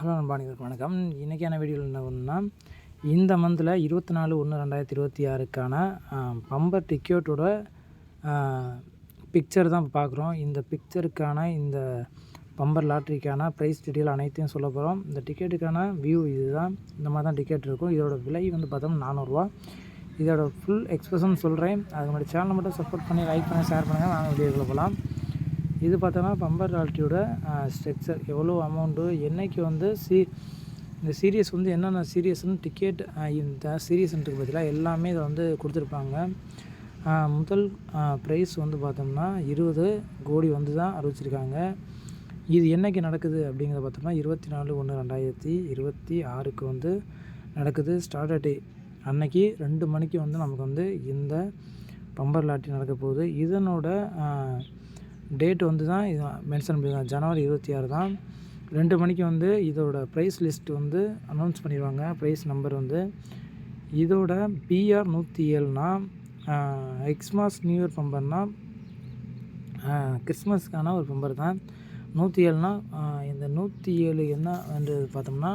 Hello நண்பானிகளுக்கு வணக்கம். இன்றைக்கான வீடியோவில் என்ன பண்ணணும்னா இந்த மந்தில் இருபத்தி நாலு ஒன்று ரெண்டாயிரத்தி இருபத்தி ஆறுக்கான பம்பர் டிக்கெட்டோட பிக்சர் தான் பார்க்குறோம் இந்த பிக்சருக்கான இந்த பம்பர் லாட்ரிக்கான ப்ரைஸ் டீட்டெயில் அனைத்தையும் சொல்ல போகிறோம் இந்த டிக்கெட்டுக்கான வியூ இதுதான். இந்த மாதிரி தான் டிக்கெட் இருக்கும். இதோட விலை வந்து பார்த்தோம்னா நானூறுரூவா இதோட ஃபுல் எக்ஸ்பிரஷன் சொல்கிறேன் அது மாதிரி சேனலை மட்டும் சப்போர்ட் பண்ணி லைக் பண்ணி ஷேர் பண்ணுங்கள் நாங்கள் வீடியோக்குள்ளே போகலாம். இது பார்த்தோன்னா பம்பர் ரால்ட்டியோட ஸ்ட்ரக்சர் எவ்வளோ அமௌண்ட்டு என்றைக்கு வந்து சி இந்த சீரியஸ் வந்து என்னென்ன சீரியஸ்னு டிக்கெட் இந்த சீரியஸ்ன்றது பதிலாக எல்லாமே இதை வந்து கொடுத்துருப்பாங்க. முதல் ப்ரைஸ் வந்து பார்த்தோம்னா இருபது கோடி வந்து தான் அறிவிச்சிருக்காங்க. இது என்றைக்கு நடக்குது அப்படிங்கிறத பார்த்தோம்னா இருபத்தி நாலு ஒன்று ரெண்டாயிரத்தி இருபத்தி ஆறுக்கு வந்து நடக்குது. ஸ்டார்டே அன்னைக்கு ரெண்டு மணிக்கு வந்து நமக்கு வந்து இந்த பம்பர் லாட்டி நடக்க போகுது. இதனோட டேட் வந்து தான் இது மென்ஷன் பண்ணியிருக்காங்க ஜனவரி இருபத்தி ஆறு தான். ரெண்டு மணிக்கு வந்து இதோட ப்ரைஸ் லிஸ்ட் வந்து அனௌன்ஸ் பண்ணிடுவாங்க ப்ரைஸ் நம்பர் வந்து இதோட பிஆர் நூற்றி ஏழுனா எக்ஸ்மாஸ் நியூ இயர் பம்பர்னா கிறிஸ்மஸ்க்கான ஒரு பம்பர் தான். நூற்றி ஏழுனா இந்த நூற்றி ஏழு என்ன என்று பார்த்தோம்னா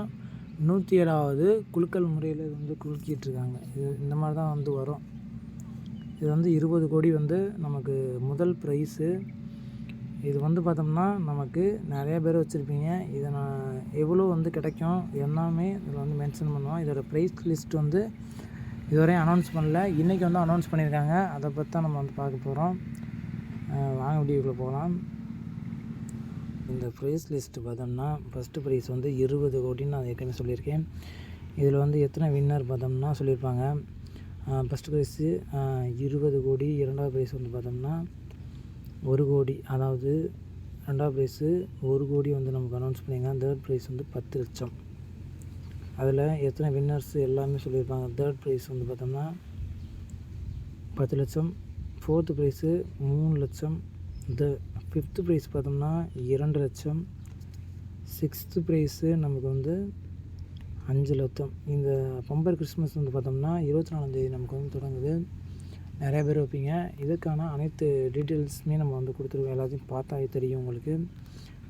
நூற்றி ஏழாவது குழுக்கள் முறையில் இது வந்து குலுக்கிட்டுருக்காங்க இது இந்த மாதிரி தான் வந்து வரும். இது வந்து இருபது கோடி வந்து நமக்கு முதல் ப்ரைஸு இது வந்து பார்த்தோம்னா நமக்கு நிறைய பேர் வச்சுருப்பீங்க. இதை நான் எவ்வளோ வந்து கிடைக்கும் எல்லாமே இதில் வந்து மென்ஷன் பண்ணுவோம். இதோட ப்ரைஸ் லிஸ்ட் வந்து இதுவரையும் அனௌன்ஸ் பண்ணல. இன்றைக்கி வந்து அனௌன்ஸ் பண்ணியிருக்காங்க. அதை பற்றி தான் நம்ம வந்து பார்க்க போகிறோம் வாங்க வீடியோக்குள்ளே போகலாம். இந்த ப்ரைஸ் லிஸ்ட்டு பார்த்தோம்னா ஃபஸ்ட்டு ப்ரைஸ் வந்து இருபது கோடின்னு நான் ஏற்கனவே சொல்லியிருக்கேன். இதில் வந்து எத்தனை வின்னர் பார்த்தோம்னா சொல்லியிருப்பாங்க. ஃபஸ்ட்டு ப்ரைஸு இருபது கோடி. இரண்டாவது ப்ரைஸ் வந்து பார்த்தோம்னா ஒரு கோடி அதாவது ரெண்டாவது ப்ரைஸு ஒரு கோடி வந்து நமக்கு அனௌன்ஸ் பண்ணியிருக்காங்க. தேர்ட் ப்ரைஸ் வந்து பத்து லட்சம். அதில் எத்தனை வின்னர்ஸ் எல்லாமே சொல்லியிருப்பாங்க. தேர்ட் ப்ரைஸ் வந்து பார்த்தோம்னா பத்து லட்சம். ஃபோர்த்து ப்ரைஸு மூணு லட்சம். த ஃபிஃப்த்து ப்ரைஸ் பார்த்தோம்னா இரண்டு லட்சம். சிக்ஸ்த்து ப்ரைஸு நமக்கு வந்து அஞ்சு லட்சம். இந்த பம்பர் கிறிஸ்மஸ் வந்து பார்த்தோம்னா இருபத்தி நாலாந்தேதி நமக்கு வந்து தொடங்குது. நிறைய பேர் வைப்பீங்க. இதுக்கான அனைத்து டீட்டெயில்ஸுமே நம்ம வந்து கொடுத்துருக்கோம். எல்லாத்தையும் பார்த்தா தெரியும் உங்களுக்கு.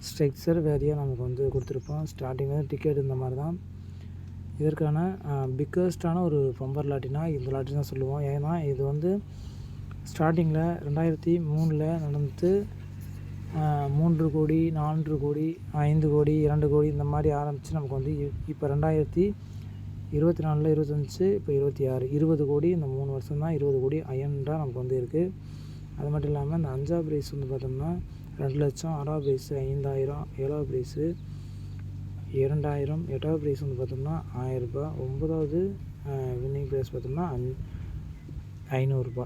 ஸ்ட்ரக்சர் வேறையாக நமக்கு வந்து கொடுத்துருப்போம். ஸ்டார்டிங்கில் டிக்கெட் இந்த மாதிரி தான். இதற்கான பிக்கஸ்டான ஒரு பம்பர் லாட்டினா இந்த லாட்டி தான் சொல்லுவோம். ஏன்னா இது வந்து ஸ்டார்டிங்கில் ரெண்டாயிரத்தி மூணில் நடந்து மூன்று கோடி நான்கு கோடி ஐந்து கோடி இரண்டு கோடி இந்த மாதிரி ஆரம்பித்து நமக்கு வந்து இப்போ ரெண்டாயிரத்தி இருபத்தி நாலில் இருபத்தஞ்சி இப்போ இருபத்தி ஆறு இருபது கோடி இந்த மூணு வருஷம் தான் இருபது கோடி அயன்றாக நமக்கு வந்து இருக்குது அது மட்டும் இல்லாமல் இந்த அஞ்சாவது ப்ரைஸ் வந்து பார்த்தோம்னா ரெண்டு லட்சம் ஆறாவது ப்ரைஸு ஐந்தாயிரம் ஏழாவது ப்ரைஸு இரண்டாயிரம் எட்டாவது ப்ரைஸ் வந்து பார்த்தோம்னா ஆயிரரூபா ஒம்பதாவது வின்னிங் ப்ரைஸ் பார்த்தோம்னா அஞ் ஐநூறுரூபா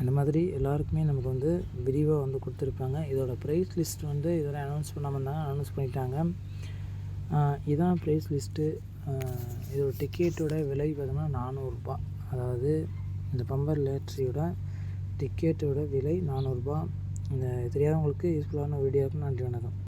இந்த மாதிரி எல்லாருக்குமே நமக்கு வந்து விரிவாக வந்து கொடுத்துருப்பாங்க இதோட ப்ரைஸ் லிஸ்ட் வந்து இதெல்லாம் அனௌன்ஸ் பண்ணாமல் இருந்தாங்க அனௌன்ஸ் பண்ணிட்டாங்க. இதான் ப்ரைஸ் லிஸ்ட்டு இதோட டிக்கெட்டோட விலை பார்த்தோம்னா நானூறுரூபா அதாவது இந்த பம்பர் லேட்ரியோட டிக்கெட்டோட விலை நானூறுரூபா இந்த தெரியாதவங்களுக்கு யூஸ்ஃபுல்லான வீடியோவுக்கு நன்றி வணக்கம்.